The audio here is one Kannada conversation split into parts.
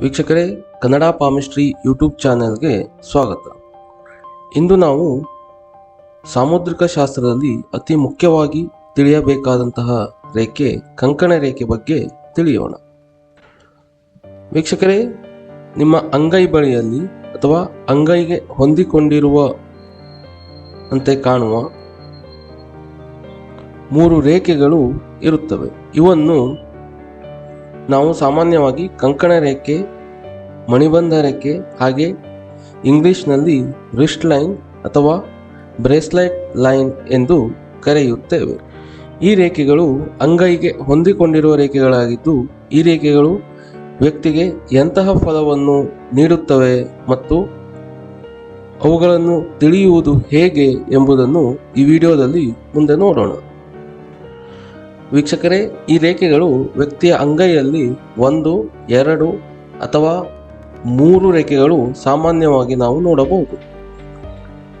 ವೀಕ್ಷಕರೇ, ಕನ್ನಡ ಪಾಮಿಸ್ಟ್ರಿ ಯೂಟ್ಯೂಬ್ ಚಾನೆಲ್ಗೆ ಸ್ವಾಗತ. ಇಂದು ನಾವು ಸಾಮುದ್ರಿಕ ಶಾಸ್ತ್ರದಲ್ಲಿ ಅತಿ ಮುಖ್ಯವಾಗಿ ತಿಳಿಯಬೇಕಾದಂತಹ ರೇಖೆ ಕಂಕಣ ರೇಖೆ ಬಗ್ಗೆ ತಿಳಿಯೋಣ. ವೀಕ್ಷಕರೇ, ನಿಮ್ಮ ಅಂಗೈ ಬಳಿಯಲ್ಲಿ ಅಥವಾ ಅಂಗೈಗೆ ಹೊಂದಿಕೊಂಡಿರುವ ಅಂತೆ ಕಾಣುವ ಮೂರು ರೇಖೆಗಳು ಇರುತ್ತವೆ. ಇವನ್ನು ನಾವು ಸಾಮಾನ್ಯವಾಗಿ ಕಂಕಣ ರೇಖೆ, ಮಣಿಬಂಧ ರೇಖೆ ಹಾಗೆ ಇಂಗ್ಲಿಷ್ನಲ್ಲಿ ರಿಸ್ಟ್ ಲೈನ್ ಅಥವಾ ಬ್ರೇಸ್ಲೈಟ್ ಲೈನ್ ಎಂದು ಕರೆಯುತ್ತೇವೆ. ಈ ರೇಖೆಗಳು ಅಂಗೈಗೆ ಹೊಂದಿಕೊಂಡಿರುವ ರೇಖೆಗಳಾಗಿದ್ದು, ಈ ರೇಖೆಗಳು ವ್ಯಕ್ತಿಗೆ ಎಂತಹ ಫಲವನ್ನು ನೀಡುತ್ತವೆ ಮತ್ತು ಅವುಗಳನ್ನು ತಿಳಿಯುವುದು ಹೇಗೆ ಎಂಬುದನ್ನು ಈ ವಿಡಿಯೋದಲ್ಲಿ ಮುಂದೆ ನೋಡೋಣ. ವೀಕ್ಷಕರೇ, ಈ ರೇಖೆಗಳು ವ್ಯಕ್ತಿಯ ಅಂಗೈಯಲ್ಲಿ ಒಂದು, ಎರಡು ಅಥವಾ ಮೂರು ರೇಖೆಗಳು ಸಾಮಾನ್ಯವಾಗಿ ನಾವು ನೋಡಬಹುದು.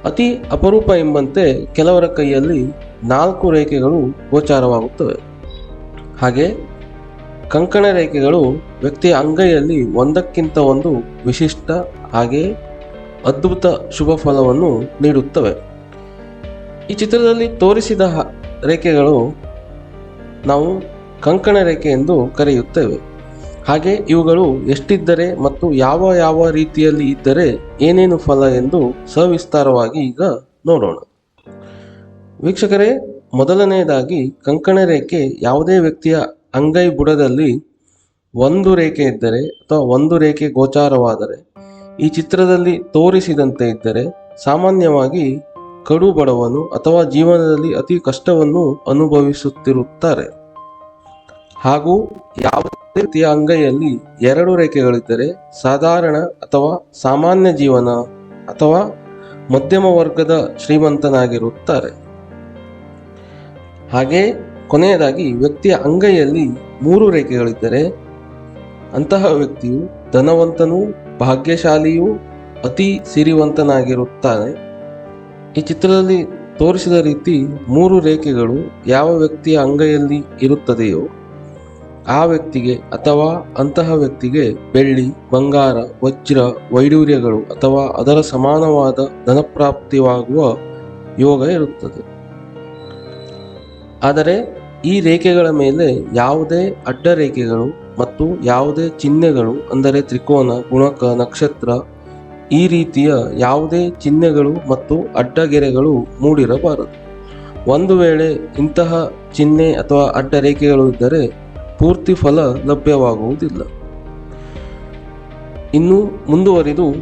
ಅತಿ ಅಪರೂಪ ಎಂಬಂತೆ ಕೆಲವರ ಕೈಯಲ್ಲಿ ನಾಲ್ಕು ರೇಖೆಗಳು ಗೋಚಾರವಾಗುತ್ತವೆ. ಹಾಗೆ ಕಂಕಣ ರೇಖೆಗಳು ವ್ಯಕ್ತಿಯ ಅಂಗೈಯಲ್ಲಿ ಒಂದಕ್ಕಿಂತ ಒಂದು ವಿಶಿಷ್ಟ ಹಾಗೆ ಅದ್ಭುತ ಶುಭ ಫಲವನ್ನು ನೀಡುತ್ತವೆ. ಈ ಚಿತ್ರದಲ್ಲಿ ತೋರಿಸಿದ ರೇಖೆಗಳು ನಾವು ಕಂಕಣ ರೇಖೆ ಎಂದು ಕರೆಯುತ್ತೇವೆ. ಹಾಗೆ ಇವುಗಳು ಎಷ್ಟಿದ್ದರೆ ಮತ್ತು ಯಾವ ಯಾವ ರೀತಿಯಲ್ಲಿ ಇದ್ದರೆ ಏನೇನು ಫಲ ಎಂದು ಸವಿಸ್ತಾರವಾಗಿ ಈಗ ನೋಡೋಣ. ವೀಕ್ಷಕರೇ, ಮೊದಲನೆಯದಾಗಿ ಕಂಕಣ ರೇಖೆ ಯಾವುದೇ ವ್ಯಕ್ತಿಯ ಅಂಗೈ ಬುಡದಲ್ಲಿ ಒಂದು ರೇಖೆ ಇದ್ದರೆ ಅಥವಾ ಒಂದು ರೇಖೆ ಗೋಚಾರವಾದರೆ, ಈ ಚಿತ್ರದಲ್ಲಿ ತೋರಿಸಿದಂತೆ ಇದ್ದರೆ ಸಾಮಾನ್ಯವಾಗಿ ಕಡು ಬಡವನು ಅಥವಾ ಜೀವನದಲ್ಲಿ ಅತಿ ಕಷ್ಟವನ್ನು ಅನುಭವಿಸುತ್ತಿರುತ್ತಾರೆ. ಹಾಗೂ ಯಾವುದೇ ರೀತಿಯ ಅಂಗೈಯಲ್ಲಿ ಎರಡು ರೇಖೆಗಳಿದ್ದರೆ ಸಾಧಾರಣ ಅಥವಾ ಸಾಮಾನ್ಯ ಜೀವನ ಅಥವಾ ಮಧ್ಯಮ ವರ್ಗದ ಶ್ರೀಮಂತನಾಗಿರುತ್ತಾರೆ. ಹಾಗೆ ಕೊನೆಯದಾಗಿ ವ್ಯಕ್ತಿಯ ಅಂಗೈಯಲ್ಲಿ ಮೂರು ರೇಖೆಗಳಿದ್ದರೆ ಅಂತಹ ವ್ಯಕ್ತಿಯು ಧನವಂತನೂ, ಭಾಗ್ಯಶಾಲಿಯೂ, ಅತಿ ಸಿರಿವಂತನಾಗಿರುತ್ತಾನೆ. ಈ ಚಿತ್ರದಲ್ಲಿ ತೋರಿಸಿದ ರೀತಿ ಮೂರು ರೇಖೆಗಳು ಯಾವ ವ್ಯಕ್ತಿಯ ಅಂಗೈಯಲ್ಲಿ ಇರುತ್ತದೆಯೋ ಆ ವ್ಯಕ್ತಿಗೆ ಅಥವಾ ಅಂತಹ ವ್ಯಕ್ತಿಗೆ ಬೆಳ್ಳಿ, ಬಂಗಾರ, ವಜ್ರ, ವೈಡೂರ್ಯಗಳು ಅಥವಾ ಅದರ ಸಮಾನವಾದ ಧನಪ್ರಾಪ್ತಿಯಾಗುವ ಯೋಗ ಇರುತ್ತದೆ. ಆದರೆ ಈ ರೇಖೆಗಳ ಮೇಲೆ ಯಾವುದೇ ಅಡ್ಡ ರೇಖೆಗಳು ಮತ್ತು ಯಾವುದೇ ಚಿಹ್ನೆಗಳು ಅಂದರೆ ತ್ರಿಕೋನ, ಗುಣಕ, ನಕ್ಷತ್ರ ಈ ರೀತಿಯ ಯಾವುದೇ ಚಿಹ್ನೆಗಳು ಮತ್ತು ಅಡ್ಡಗೆರೆಗಳು ಮೂಡಿರಬಾರದು. ಒಂದು ವೇಳೆ ಇಂತಹ ಚಿಹ್ನೆ ಅಥವಾ ಅಡ್ಡ ರೇಖೆಗಳು ಇದ್ದರೆ ಪೂರ್ತಿ ಫಲ ಲಭ್ಯವಾಗುವುದಿಲ್ಲ. ಇನ್ನು ಮುಂದುವರಿದು,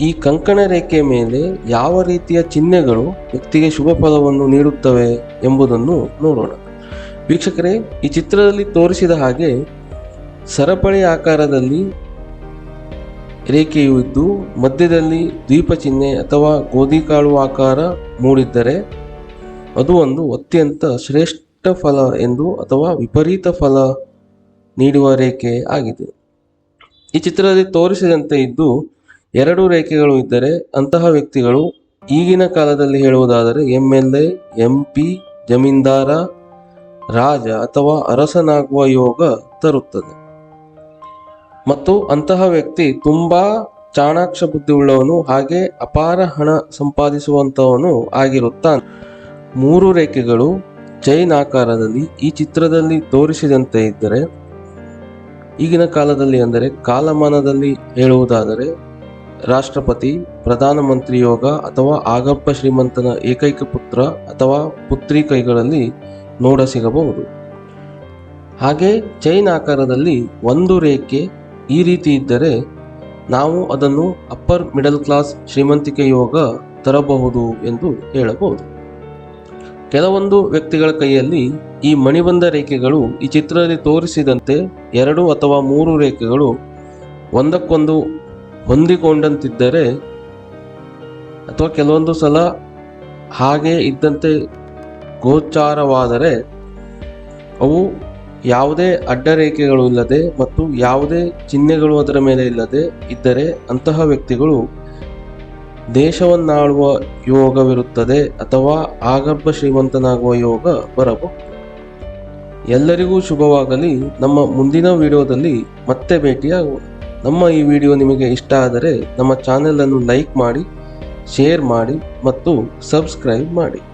ಈ ಕಂಕಣ ರೇಖೆ ಮೇಲೆ ಯಾವ ರೀತಿಯ ಚಿಹ್ನೆಗಳು ವ್ಯಕ್ತಿಗೆ ಶುಭ ಫಲವನ್ನು ನೀಡುತ್ತವೆ ಎಂಬುದನ್ನು ನೋಡೋಣ. ವೀಕ್ಷಕರೇ, ಈ ಚಿತ್ರದಲ್ಲಿ ತೋರಿಸಿದ ಹಾಗೆ ಸರಪಳಿ ಆಕಾರದಲ್ಲಿ ರೇಖೆಯು ಇದ್ದು ಮಧ್ಯದಲ್ಲಿ ದ್ವೀಪ ಚಿಹ್ನೆ ಅಥವಾ ಗೋಧಿಕಾಳು ಆಕಾರ ಮೂಡಿದ್ದರೆ ಅದು ಒಂದು ಅತ್ಯಂತ ಶ್ರೇಷ್ಠ ಫಲ ಎಂದು ಅಥವಾ ವಿಪರೀತ ಫಲ ನೀಡುವ ರೇಖೆ ಆಗಿದೆ. ಈ ಚಿತ್ರದಲ್ಲಿ ತೋರಿಸಿದಂತೆ ಇದ್ದು ಎರಡು ರೇಖೆಗಳು ಇದ್ದರೆ ಅಂತಹ ವ್ಯಕ್ತಿಗಳು ಈಗಿನ ಕಾಲದಲ್ಲಿ ಹೇಳುವುದಾದರೆ M L A M P ಜಮೀನ್ದಾರ, ರಾಜ ಅಥವಾ ಅರಸನಾಗುವ ಯೋಗ ತರುತ್ತದೆ. ಮತ್ತು ಅಂತಹ ವ್ಯಕ್ತಿ ತುಂಬಾ ಚಾಣಾಕ್ಷ ಬುದ್ಧಿ ಉಳ್ಳವನು ಹಾಗೆ ಅಪಾರ ಹಣ ಸಂಪಾದಿಸುವಂತವನು ಆಗಿರುತ್ತಾನೆ. ಮೂರು ರೇಖೆಗಳು ಜೈನ್ ಆಕಾರದಲ್ಲಿ ಈ ಚಿತ್ರದಲ್ಲಿ ತೋರಿಸಿದಂತೆ ಇದ್ದರೆ, ಈಗಿನ ಕಾಲದಲ್ಲಿ ಅಂದರೆ ಕಾಲಮಾನದಲ್ಲಿ ಹೇಳುವುದಾದರೆ, ರಾಷ್ಟ್ರಪತಿ ಪ್ರಧಾನಮಂತ್ರಿ ಯೋಗ ಅಥವಾ ಆಗಪ್ಪ ಶ್ರೀಮಂತನ ಏಕೈಕ ಪುತ್ರ ಅಥವಾ ಪುತ್ರಿ ಕೈಗಳಲ್ಲಿ ನೋಡ ಸಿಗಬಹುದು. ಹಾಗೆ ಚೈನ್ ಆಕಾರದಲ್ಲಿ ಒಂದು ರೇಖೆ ಈ ರೀತಿ ಇದ್ದರೆ ನಾವು ಅದನ್ನು ಅಪ್ಪರ್ ಮಿಡಲ್ ಕ್ಲಾಸ್ ಶ್ರೀಮಂತಿಕೆ ಯೋಗ ತರಬಹುದು ಎಂದು ಹೇಳಬಹುದು. ಕೆಲವೊಂದು ವ್ಯಕ್ತಿಗಳ ಕೈಯಲ್ಲಿ ಈ ಮಣಿಬಂಧ ರೇಖೆಗಳು ಈ ಚಿತ್ರದಲ್ಲಿ ತೋರಿಸಿದಂತೆ ಎರಡು ಅಥವಾ ಮೂರು ರೇಖೆಗಳು ಒಂದಕ್ಕೊಂದು ಹೊಂದಿಕೊಂಡಂತಿದ್ದರೆ ಅಥವಾ ಕೆಲವೊಂದು ಸಲ ಹಾಗೆ ಇದ್ದಂತೆ ಗೋಚಾರವಾದರೆ ಅವು ಯಾವುದೇ ಅಡ್ಡ ರೇಖೆಗಳು ಇಲ್ಲದೆ ಮತ್ತು ಯಾವುದೇ ಚಿಹ್ನೆಗಳು ಅದರ ಮೇಲೆ ಇಲ್ಲದೆ ಇದ್ದರೆ ಅಂತಹ ವ್ಯಕ್ತಿಗಳು ದೇಶವನ್ನಾಳುವ ಯೋಗವಿರುತ್ತದೆ ಅಥವಾ ಆಗರ್ಭ ಶ್ರೀಮಂತನಾಗುವ ಯೋಗ ಬರಬಹುದು. ಎಲ್ಲರಿಗೂ ಶುಭವಾಗಲಿ. ನಮ್ಮ ಮುಂದಿನ ವಿಡಿಯೋದಲ್ಲಿ ಮತ್ತೆ ಭೇಟಿಯಾಗೋಣ. ನಮ್ಮ ಈ ವಿಡಿಯೋ ನಿಮಗೆ ಇಷ್ಟ ಆದರೆ ನಮ್ಮ ಚಾನೆಲನ್ನು ಲೈಕ್ ಮಾಡಿ, ಶೇರ್ ಮಾಡಿ ಮತ್ತು ಸಬ್ಸ್ಕ್ರೈಬ್ ಮಾಡಿ.